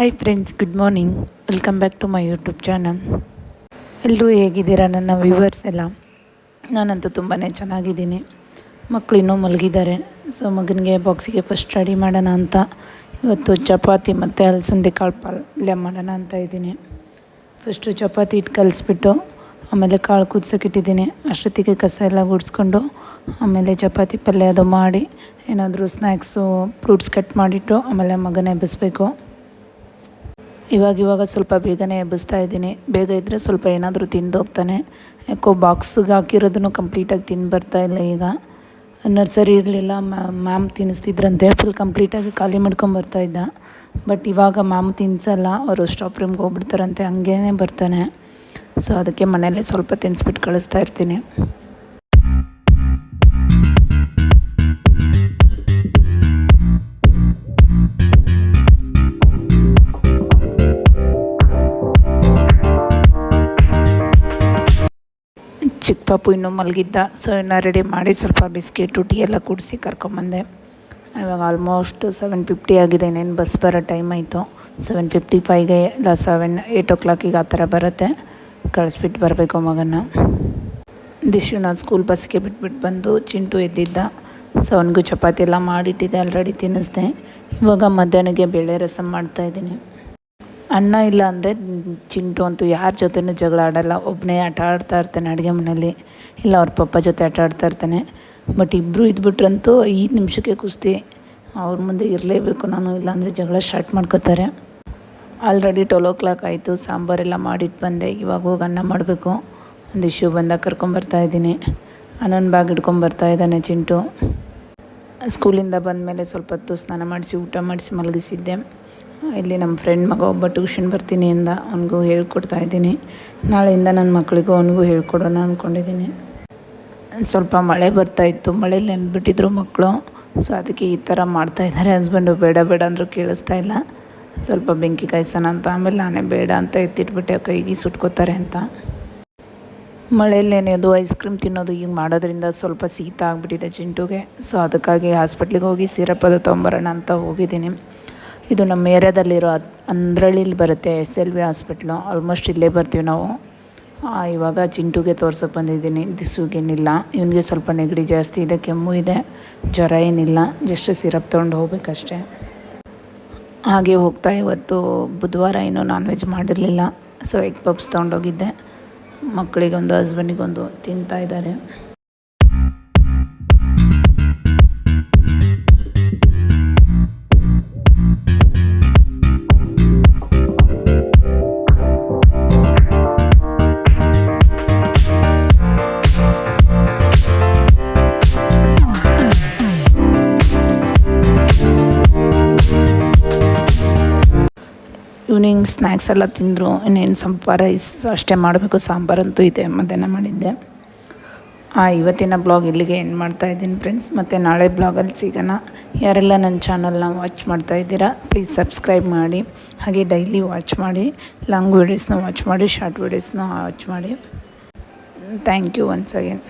Hi friends good morning welcome back to my YouTube channel ಎಲ್ಲರೂ ಹೇಗಿದ್ದೀರಾ? ನನ್ನ viewers ಎಲ್ಲ? ನಾನಂತೂ ತುಂಬಾ ಚೆನ್ನಾಗಿದ್ದೀನಿ. ಮಕ್ಕಳು ಇನ್ನೂ ಮಲಗಿದ್ದಾರೆ. ಸೊ ಮಗನಿಗೆ ಬಾಕ್ಸಿಗೆ ಫಸ್ಟ್ ರೆಡಿ ಮಾಡೋಣ ಅಂತ ಇವತ್ತು ಚಪಾತಿ ಮತ್ತು ಅಲಸಂದೆ ಕಾಳು ಪಲ್ಯ ಮಾಡೋಣ ಅಂತ ಇದ್ದೀನಿ. ಫಸ್ಟು ಚಪಾತಿ ಇಟ್ಟು ಕಲಿಸ್ಬಿಟ್ಟು, ಆಮೇಲೆ ಕಾಳು ಕುದಿಸೋಕ್ಕಿಟ್ಟಿದ್ದೀನಿ ಅಷ್ಟೊತ್ತಿಗೆ ಕಸ ಎಲ್ಲ ಗುಡಿಸ್ಕೊಂಡು, ಆಮೇಲೆ ಚಪಾತಿ ಪಲ್ಯ ಅದು ಮಾಡಿ, ಏನಾದರೂ ಸ್ನ್ಯಾಕ್ಸು ಫ್ರೂಟ್ಸ್ ಕಟ್ ಮಾಡಿಟ್ಟು, ಆಮೇಲೆ ಮಗನ ಎಬ್ಬಿಸ್ಬೇಕು ಇವಾಗ ಇವಾಗ ಸ್ವಲ್ಪ ಬೇಗನೆ ಎಬ್ಬಿಸ್ತಾ ಇದ್ದೀನಿ. ಬೇಗ ಇದ್ದರೆ ಸ್ವಲ್ಪ ಏನಾದರೂ ತಿಂದು ಹೋಗ್ತಾನೆ. ಯಾಕೋ ಬಾಕ್ಸಿಗೆ ಹಾಕಿರೋದನ್ನು ಕಂಪ್ಲೀಟಾಗಿ ತಿಂದು ಬರ್ತಾ ಇಲ್ಲ ಈಗ. ನರ್ಸರಿ ಇರಲಿಲ್ಲ ಮ್ಯಾಮ್ ತಿನ್ನಿಸ್ತಿದ್ರಂತೆ. ಫುಲ್ ಕಂಪ್ಲೀಟಾಗಿ ಖಾಲಿ ಮಾಡ್ಕೊಂಡು ಇದ್ದ. ಬಟ್ ಇವಾಗ ಮ್ಯಾಮ್ ತಿನ್ಸಲ್ಲ. ಅವರು ಸ್ಟಾಪ್ ರೂಮ್ಗೆ ಹೋಗ್ಬಿಡ್ತಾರಂತೆ. ಹಂಗೇ ಬರ್ತಾನೆ. ಸೊ ಅದಕ್ಕೆ ಮನೇಲೆ ಸ್ವಲ್ಪ ತಿನ್ನಿಸ್ಬಿಟ್ಟು ಕಳಿಸ್ತಾ ಇರ್ತೀನಿ. ಚಿಕ್ಕ ಪಾಪು ಇನ್ನೂ ಮಲಗಿದ್ದ ಸೊ ಇನ್ನು ರೆಡಿ ಮಾಡಿ ಸ್ವಲ್ಪ ಬಿಸ್ಕೆಟು, ಟೀ ಎಲ್ಲ ಕುಡಿಸಿ ಕರ್ಕೊಂಬಂದೆ. ಇವಾಗ ಆಲ್ಮೋಸ್ಟ್ ಸೆವೆನ್ ಫಿಫ್ಟಿ ಆಗಿದೆ, ಇನ್ನೇನು ಬಸ್ ಬರೋ ಟೈಮ್ ಆಯಿತು. ಸೆವೆನ್ ಫಿಫ್ಟಿ ಫೈವ್ಗೆ ಇಲ್ಲ ಸೆವೆನ್ ಏಯ್ಟ್ ಓ ಕ್ಲಾಕಿಗೆ ಆ ಥರ ಬರುತ್ತೆ. ಕಳಿಸ್ಬಿಟ್ಟು ಬರಬೇಕು ಮಗನ ದಿಶು ನಾನು ಸ್ಕೂಲ್ ಬಸ್ಗೆ ಬಿಟ್ಬಿಟ್ಟು ಬಂದು ಚಿಂಟು ಎದ್ದಿದ್ದ. ಸೊ ಅವನಿಗೂ ಚಪಾತಿ ಎಲ್ಲ ಮಾಡಿಟ್ಟಿದ್ದೆ ಆಲ್ರೆಡಿ ತಿನ್ನಿಸ್ದೆ. ಇವಾಗ ಮಧ್ಯಾಹ್ನಕ್ಕೆ ಬೇಳೆ ರಸಮ್ ಮಾಡ್ತಾಯಿದ್ದೀನಿ ಅನ್ನ ಇಲ್ಲ ಅಂದರೆ ಚಿಂಟು ಅಂತೂ ಯಾರ ಜೊತೆನೂ ಜಗಳ ಆಡೋಲ್ಲ. ಒಬ್ಬನೇ ಆಟ ಆಡ್ತಾ ಇರ್ತಾನೆ ಅಡುಗೆ ಮನೆಯಲ್ಲಿ, ಇಲ್ಲ ಅವ್ರ ಪಪ್ಪ ಜೊತೆ ಆಟ ಆಡ್ತಾ ಇರ್ತಾನೆ. ಬಟ್ ಇಬ್ಬರು ಇದ್ಬಿಟ್ರಂತೂ ಐದು ನಿಮಿಷಕ್ಕೆ ಕುಸ್ತಿ. ಅವ್ರ ಮುಂದೆ ಇರಲೇಬೇಕು ನಾನು, ಇಲ್ಲಾಂದರೆ ಜಗಳ ಸ್ಟಾರ್ಟ್ ಮಾಡ್ಕೋತಾರೆ. ಆಲ್ರೆಡಿ ಟ್ವೆಲ್ ಓ ಕ್ಲಾಕ್ ಆಯಿತು, ಸಾಂಬಾರೆಲ್ಲ ಮಾಡಿಟ್ಟು ಬಂದೆ. ಇವಾಗ ಹೋಗಿ ಅನ್ನ ಮಾಡಬೇಕು. ಒಂದು ಇಶ್ಯೂ ಬಂದಾಗ ಕರ್ಕೊಂಬರ್ತಾ ಇದ್ದೀನಿ. ಅನ್ನನ ಬ್ಯಾಗ್ ಇದ್ದಾನೆ ಚಿಂಟು. ಸ್ಕೂಲಿಂದ ಬಂದಮೇಲೆ ಸ್ವಲ್ಪ ಹೊತ್ತು ಸ್ನಾನ ಮಾಡಿಸಿ ಊಟ ಮಾಡಿಸಿ ಮಲಗಿಸಿದ್ದೆ. ಇಲ್ಲಿ ನಮ್ಮ ಫ್ರೆಂಡ್ ಮಗ ಒಬ್ಬ ಟ್ಯೂಷನ್ ಬರ್ತೀನಿ ಅಂದ, ಅವನಿಗೂ ಹೇಳ್ಕೊಡ್ತಾ ಇದ್ದೀನಿ. ನಾಳೆಯಿಂದ ನನ್ನ ಮಕ್ಕಳಿಗೂ ಅವನಿಗೂ ಹೇಳ್ಕೊಡೋಣ ಅಂದ್ಕೊಂಡಿದ್ದೀನಿ ಸ್ವಲ್ಪ ಮಳೆ ಬರ್ತಾಯಿತ್ತು ಮಳೇಲಿ ನೆನ್ಬಿಟ್ಟಿದ್ರು ಮಕ್ಕಳು. ಸೊ ಅದಕ್ಕೆ ಈ ಥರ ಮಾಡ್ತಾಯಿದ್ದಾರೆ ಹಸ್ಬೆಂಡು ಬೇಡ ಬೇಡ ಅಂದರೂ ಕೇಳಿಸ್ತಾ ಇಲ್ಲ. ಸ್ವಲ್ಪ ಬೆಂಕಿ ಕಾಯಿಸೋಣ ಅಂತ, ಆಮೇಲೆ ನಾನೇ ಬೇಡ ಅಂತ ಎತ್ತಿಟ್ಬಿಟ್ಟೆ, ಕೈಗೆ ಸುಟ್ಕೋತಾರೆ ಅಂತ. ಮಳೆಯಲ್ಲಿ ನೆನೆಯೋದು ಐಸ್ ಕ್ರೀಮ್ ತಿನ್ನೋದು ಈಗ ಮಾಡೋದ್ರಿಂದ ಸ್ವಲ್ಪ ಶೀತ ಆಗಿಬಿಟ್ಟಿದೆ ಚಿಂಟುಗೆ. ಸೊ ಅದಕ್ಕಾಗಿ ಹಾಸ್ಪಿಟ್ಲಿಗೆ ಹೋಗಿ ಸಿರಪ್ ಅದು ತೊಗೊಂಬರೋಣ ಅಂತ ಹೋಗಿದ್ದೀನಿ. ಇದು ನಮ್ಮ ಏರಿಯಾದಲ್ಲಿರೋ ಅಂದ್ರಳ್ಳಿಲಿ ಬರುತ್ತೆ S L V hospital almost ಇಲ್ಲೇ ಬರ್ತೀವಿ ನಾವು. ಇವಾಗ ಚಿಂಟುಗೆ ತೋರ್ಸೋಕೆ ಬಂದಿದ್ದೀನಿ. ದಿಸುಗೇನಿಲ್ಲ ಇವನಿಗೆ ಸ್ವಲ್ಪ ನೆಗಡಿ ಜಾಸ್ತಿ ಇದೆ, ಕೆಮ್ಮು ಇದೆ, ಜ್ವರ ಏನಿಲ್ಲ. ಜಸ್ಟ್ ಸಿರಪ್ ತೊಗೊಂಡು ಹೋಗ್ಬೇಕಷ್ಟೆ. ಹಾಗೆ ಹೋಗ್ತಾ ಇವತ್ತು ಬುಧವಾರ ಏನೂ ನಾನ್ ವೆಜ್ ಮಾಡಿರಲಿಲ್ಲ. ಸೊ ಎಗ್ ಪಪ್ಸ್ ತೊಗೊಂಡೋಗಿದ್ದೆ. ಮಕ್ಕಳಿಗೊಂದು ಹಸ್ಬೆಂಡಿಗೊಂದು ತಿಂತಾ ಇದ್ದಾರೆ. ಈವ್ನಿಂಗ್ ಸ್ನ್ಯಾಕ್ಸ್ ಎಲ್ಲ ತಿಂದರು, ಇನ್ನೇನು ಸ್ವಲ್ಪ ರೈಸ್ ಅಷ್ಟೇ ಮಾಡಬೇಕು, ಸಾಂಬಾರಂತೂ ಇದೆ, ಮಧ್ಯಾಹ್ನ ಮಾಡಿದ್ದೆ. ಆ, ಇವತ್ತಿನ ಬ್ಲಾಗ್ ಇಲ್ಲಿಗೆ ಎಂಡ್ ಮಾಡ್ತಾ ಇದ್ದೀನಿ ಫ್ರೆಂಡ್ಸ್ ಮತ್ತು ನಾಳೆ ಬ್ಲಾಗಲ್ಲಿ ಸಿಗೋಣ. ಯಾರೆಲ್ಲ ನನ್ನ ಚಾನಲ್ನ ವಾಚ್ ಮಾಡ್ತಾ ಇದ್ದೀರಾ ಪ್ಲೀಸ್ ಸಬ್ಸ್ಕ್ರೈಬ್ ಮಾಡಿ. ಹಾಗೆ ಡೈಲಿ ವಾಚ್ ಮಾಡಿ ಲಾಂಗ್ ವೀಡಿಯೋಸ್ನ ವಾಚ್ ಮಾಡಿ ಶಾರ್ಟ್ ವೀಡಿಯೋಸ್ನ ವಾಚ್ ಮಾಡಿ. Thank you once again